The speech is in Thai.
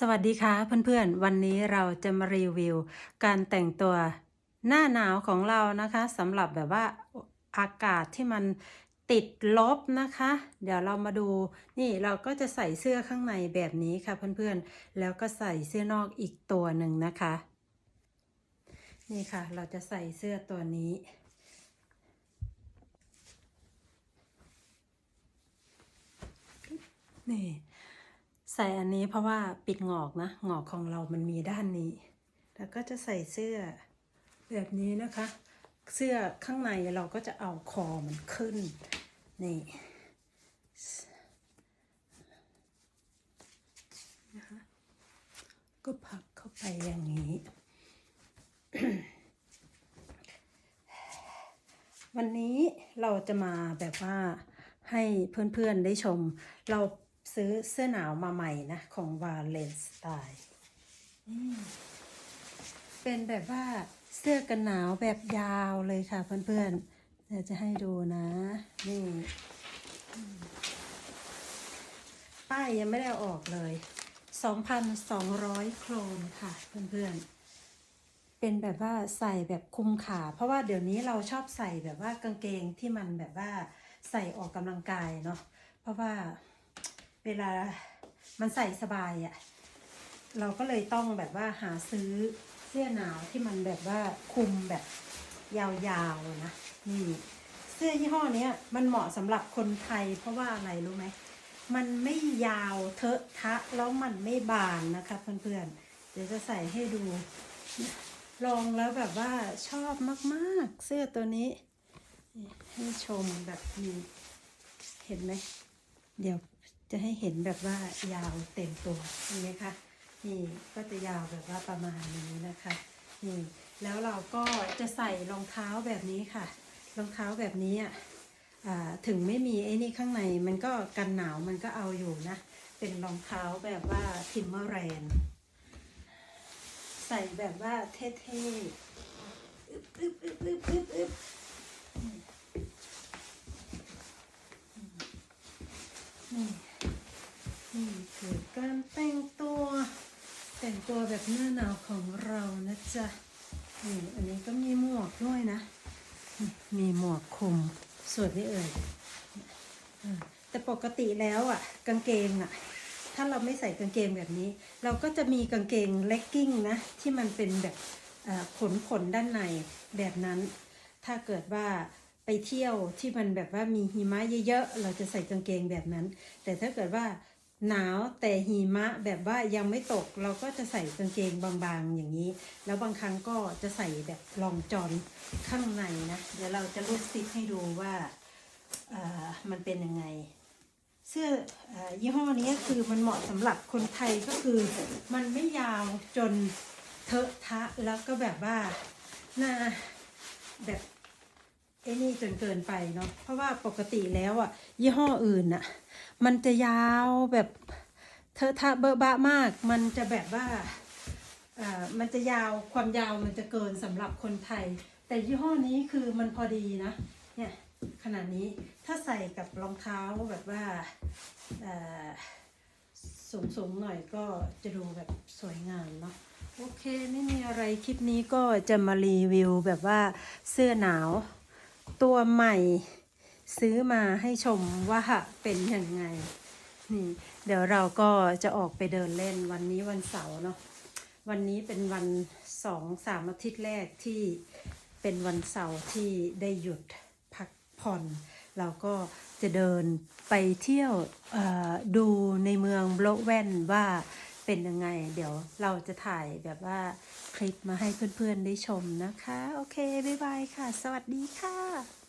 สวัสดีค่ะเพื่อนๆ วันนี้เราจะมารีวิว การแต่งตัวหน้าหนาวของเรานะคะสำหรับแบบว่าอากาศที่มันติดลบนะคะ เดี๋ยวเรามาดูนี่เราก็จะใส่เสื้อข้างในแบบนี้ค่ะเพื่อนๆ แล้วก็ใส่เสื้อนอกอีกตัวหนึ่งนะคะ นี่ค่ะเราจะใส่เสื้อตัวนี้นี่ ใส่อันนี้เพราะว่าปิดงอกนะ งอกของเรามันมีด้านนี้ แล้วก็จะใส่เสื้อแบบนี้นะคะ เสื้อข้างในเราก็จะเอาคอมันขึ้น นี่นะคะก็พับเข้าไปอย่างนี้ วันนี้เราจะมาแบบว่าให้เพื่อนๆได้ชม เรา ซื้อเสื้อหนาวมาใหม่นะ ของวาเลนสไตล์เป็นแบบว่าเสื้อกันหนาวแบบยาวเลยค่ะเพื่อนๆเดี๋ยวจะให้ดูนะ นี่ ป้ายยังไม่ได้ออกเลย 2,200 โครนค่ะเพื่อนๆเป็นแบบว่าใส่แบบคุมขา เพราะว่าเดี๋ยวนี้เราชอบใส่แบบว่ากางเกงที่มันแบบว่าใส่ออกกำลังกายเนาะเพราะว่า เวลามันใส่สบายอะ่ะ เราก็เลยต้องแบบว่าหาซื้อเสื้อหนาวที่มันแบบว่าคลุมแบบยาวๆนะนี่เสื้อยี่ห้อนี้มันเหมาะสำหรับคนไทยเพราะว่าอะไรรู้ไหม มันไม่ยาวเทอะทะแล้วมันไม่บานนะคะเพื่อนๆ เดี๋ยวจะใส่ให้ดู ลองแล้วแบบว่าชอบมากๆ เสื้อตัวนี้ ให้ชมแบบนี้ เห็นไหม เดี๋ยว จะให้เห็นแบบว่ายาวเต็มตัวเห็นไหมคะนี่ก็จะยาวแบบว่าประมาณนี้นะคะนี่แล้วเราก็จะใส่รองเท้าแบบนี้ค่ะ รองเท้าแบบนี้อะถึงไม่มีไอ้นี่ข้างในมันก็กันหนาวมันก็เอาอยู่นะ เป็นรองเท้าแบบว่าทิมเมอร์แรนใส่แบบว่าเท่ๆอึบอึบอึบอึบอึบอึบนี่นี่คือการแต่งตัว แต่งตัวแบบหน้าหนาวของเรานะจ๊ะนี่อันนี้ก็มีหมวกด้วยนะนี่มีหมวกคลุมสวยไม่เอ่ยอ่าแต่ปกติแล้วอะ กางเกงอะ ถ้าเราไม่ใส่กางเกงแบบนี้ เราก็จะมีกางเกงเลกกิ้งนะ ที่มันเป็นแบบเอ่อขนขนด้านในแบบนั้น ถ้าเกิดว่าไปเที่ยวที่มันแบบว่ามีหิมะเยอะๆ เราจะใส่กางเกงแบบนั้น แต่ถ้าเกิดว่า หนาวแต่หิมะแบบว่ายังไม่ตกเราก็จะใส่กางเกงบางๆอย่างนี้ แล้วบางครั้งก็จะใส่แบบรองจอนข้างในนะ เดี๋ยวเราจะรูดซิปให้ดูว่าเออมันเป็นยังไง เสื้อออยี่ห้อนี้คือมันเหมาะสำหรับคนไทยก็คือ มันไม่ยาวจนเทอะทะแล้วก็แบบว่าหน้าแบบไอ้นี่จนเกินไปเนาะเพราะว่าปกติแล้วอะยี่ห้ออื่นอะ มันจะยาวแบบเทอะทะเบอะบะมาก มันจะแบบว่าอ่ามันจะยาวความยาวมันจะเกินสำหรับคนไทย แต่ยี่ห้อนี้คือมันพอดีนะเนี่ยขนาดนี้ถ้าใส่กับรองเท้าแบบว่าสูงสูงหน่อยก็จะดูแบบสวยงามเนาะโอเคไม่มีอะไรคลิปนี้ก็จะมารีวิวแบบว่าเสื้อหนาวตัวใหม่ ซื้อมาให้ชมว่าเป็นยังไง นี่เดี๋ยวเราก็จะออกไปเดินเล่นวันนี้วันเสาร์เนาะวันนี้เป็นวันสองสามอาทิตย์แรกที่เป็นวันเสาร์ที่ได้หยุดพักผ่อน เราก็จะเดินไปเที่ยวดูในเมืองโบลแวนว่าเป็นยังไง เดี๋ยวเราจะถ่ายแบบว่าคลิปมาให้เพื่อนๆได้ชมนะคะ โอเค บ๊ายบายค่ะ สวัสดีค่ะ